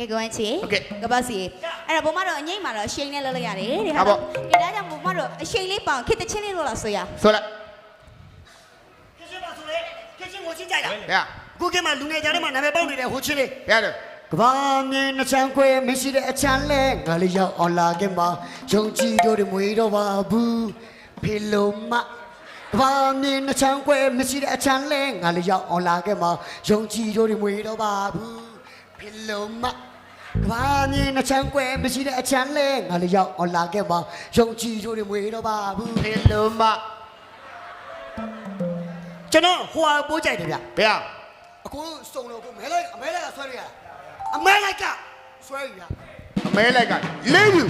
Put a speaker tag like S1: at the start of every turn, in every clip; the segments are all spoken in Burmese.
S1: ကဲကွမ်းချီ
S2: ဟုတ်ကဲ့
S1: ကပတ်စီအဲ့တော့ဘုမတို့အငိမ့်မှာတော့အရှိန်နဲ့လောက်လိုက်ရတယ်တဲ့
S2: ဟုတ်ပါ
S1: ကဲဒါကြောင့်ဘုမတို့အရှိန်လေးပေါင်ခစ်တချင်းလေးလို့လားဆိုရ
S2: ဆိုလိုက်
S3: ခင်းပါဆိုလေခင်းချင်းကိုချင်းကြိုက်တာ
S2: ဟဲ့
S3: ခုကမှလူငယ်ကြားထဲမှာနာမည်ပေါက်နေတဲ့ဟိုချင်းလေး
S2: ဟဲ့တယ်
S3: ကဘာမြင်နှချမ်းခွဲမရှိတဲ့အချမ်းလဲငါလေးရောက်အောင်လာခဲ့မှာယုံကြည်တို့တွေမွေတော့ပါဘူးဖေလုံးမကဘာမြင်နှချမ်းခွဲမရှိတဲ့အချမ်းလဲငါလေးရောက်အောင်လာခဲ့မှာယုံကြည်တို့တွေမွေတော့ပါဘူးဖေလုံးမ ကဘာမြင်နှချမ်းခွဲမရှိတဲ့အချမ်းလဲငါလေးရောက်အောင်လာခဲ့မှာယုံကြည်တို့တွေမွေတော့ပါဘူး
S2: ဖေလုံးမ
S3: ကျွန်တော်ဟိုဟာပိုးကြိုက်တယ်ဗျ
S2: ဘယ်ဟာ
S3: အခုစုံလို့ကိုမဲလိုက်အမဲလိုက်ကဆွဲရရအမဲလိုက်ကဆွဲရရ
S2: အမဲလိုက်ကလေးယူ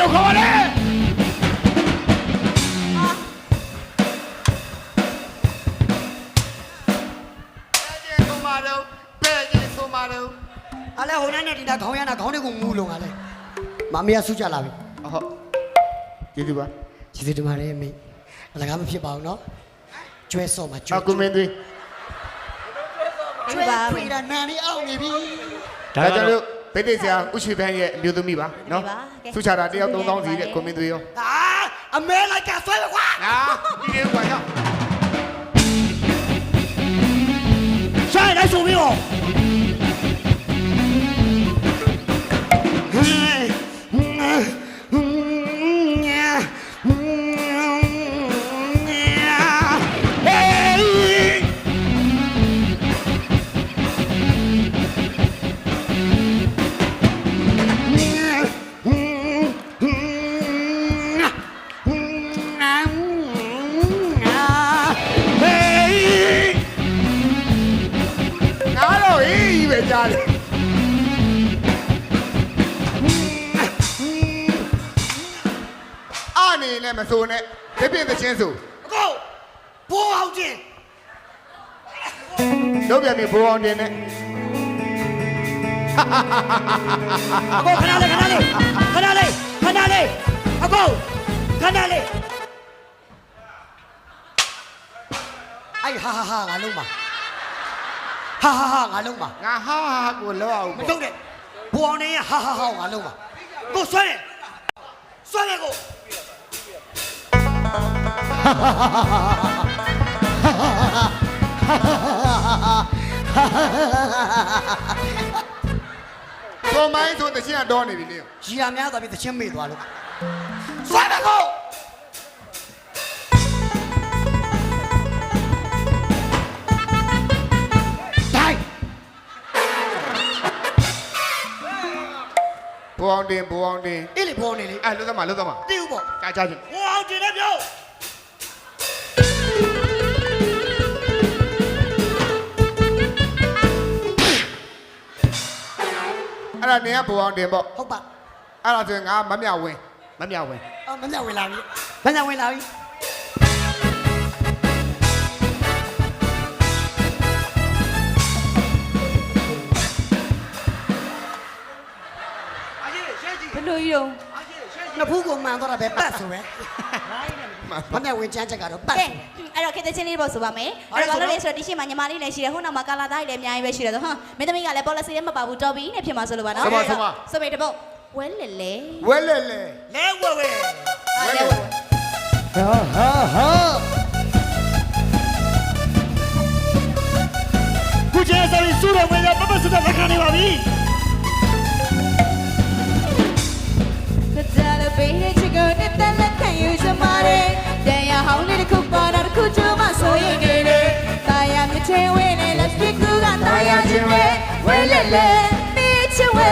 S3: လော
S1: က်
S2: ခေါ်လေ
S1: ဟာ
S2: ပဲကျဆိုမာတော့ပဲကျဆိုမာတော့
S3: အလဲဟိုနေ့နဲ့ဒီနာခေါင်းရနာခေါင်းတွေကိုမူးလုံးကလည်းမမေကဆူကြလာပြီ
S2: အဟုတ်ကျေးဇူးပါ
S3: ကျေးဇူးတင်ပါတယ်မိအလကားမဖြစ်ပါဘူးနော်ကျွဲစော့မှာကျွဲ
S2: အကူမင်းသွေး
S1: ကျွေးပါမ
S3: ဖေးတာနာနေအောင်နေပြီ
S2: ဒါကျွန်တော်တို့ ဗိတ်တိတ်ဆရာဥရှိပန်းရဲ့အမျိုးသမီးပါနော်သူချတာတယောက်3000စီတဲ့ကိုမင်းသွေးရော
S3: အာအမဲလိုက်ကဆွဲပါကွာ
S2: ဟာဒီလေးကွာရောက်
S3: ပဲ
S2: ကြားတယ်အနေနဲ့မစိုးနဲ့ပြပြသချင်းဆို
S3: အကိုဘိုးအောင်ချင်း
S2: တို့ပြန်ပြီဘိုးအောင်တင်နဲ့
S3: အကိုခဏလေးခဏလေးခဏလေးခဏလေးအကိုခဏလေးအိုင်ဟာဟာဟာငါလုံးပါ ဟာဟာဟာငါလုံးပါ
S2: ငါဟာဟာကိုလောက်အောင်
S3: မ
S2: ပေါ့
S3: ထုတ်နဲ့ဘိုးအောင်နေဟာဟာဟာငါလုံးပါကိုဆွဲတယ်ဆွဲတယ်ကို
S2: ဆိုမိုင်းဆိုတချင်းကတော့နေပြီလေ
S3: ရီယာများသွားပြီးသချင်းမေ့သွားလို့ဆွဲတယ်ကို
S2: ဘိုးအောင်တင်ဘိုးအောင်တင်
S3: အေးလေဘိုးအောင်နေလေ
S2: အဲ့လွတ်သမားလွတ်သမား
S3: တိဦးပေါ့
S2: ကြားကြပြီ
S3: ဘိုးအောင်တင်နေပြော
S2: အဲ့ဒါနေကဘိုးအောင်တင်ပေါ့
S3: ဟုတ်ပါ
S2: အဲ့ဒါဆိုရင်ငါမမြဝင်းမမြဝင်း
S3: အော်မညဝင်လာပြီမညဝင်လာပြီ
S1: ဘလို့ကြီးတော့
S3: နှစ်ဖူးကိုမှန်သွားတာပဲပတ်ဆိုပဲမညဝင်ချမ်းချက်ကတော့ပတ်
S1: ကဲအဲ့တော့ခစ်တချင်းလေးပေါ့ဆိုပါမယ်အဲ့တော့ဘာလို့လဲဆိုတော့ဒီရှင်းမှာညီမလေးလည်းရှိတယ်ဟိုနောက်မှာကာလာသားကြီးလည်းအများကြီးပဲရှိတယ်ဆိုဟမ်မင်းသမီးကလည်း policy လည်းမပါဘူးတော်ပြီနဲ့ဖြစ်မှာဆိုလို့ပါနော်ဆိုပေတပုတ်ဝဲလေလေ
S2: ဝဲလေလေ
S3: လဲဝဲဝဲ
S1: အဲ့ဒါဝဲ
S3: ဟာဟာဟာခုကျဲဆိုရင်စူးရဝင်ရပပစတဲ့လက်ခံနေပါပြီ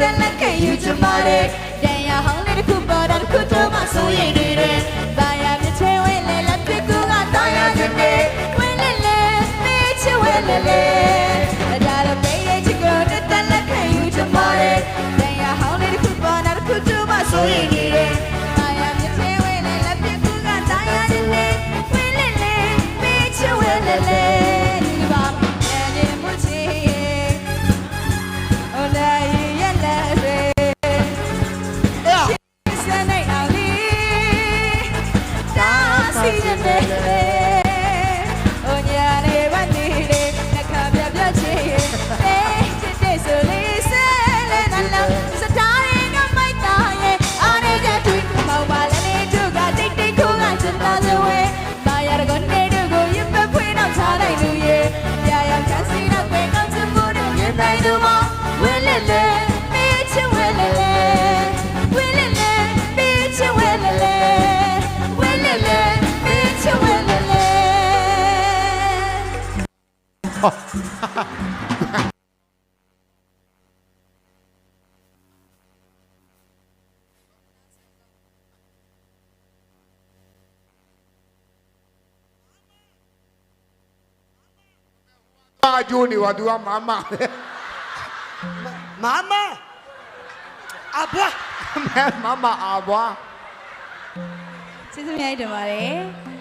S1: သက်လက်ခံယူချင်ပါတယ်။တန်ရဟောင်းလေးတစ်ခုပေါ်တာတစ်ခုတော့မဆိုရင် သူမဝဲလဲလဲပေးချင်ဝဲလဲလဲဝဲလဲလဲပေးချင်ဝဲလဲလဲဝဲလဲလဲပေးချင်ဝဲလဲလဲအာကျိုးနေပါ तू ကမမ
S2: ပဲ
S3: မာမအဘွား
S2: မမအဘွား
S1: ကျေးဇူးများတင်ပါတယ်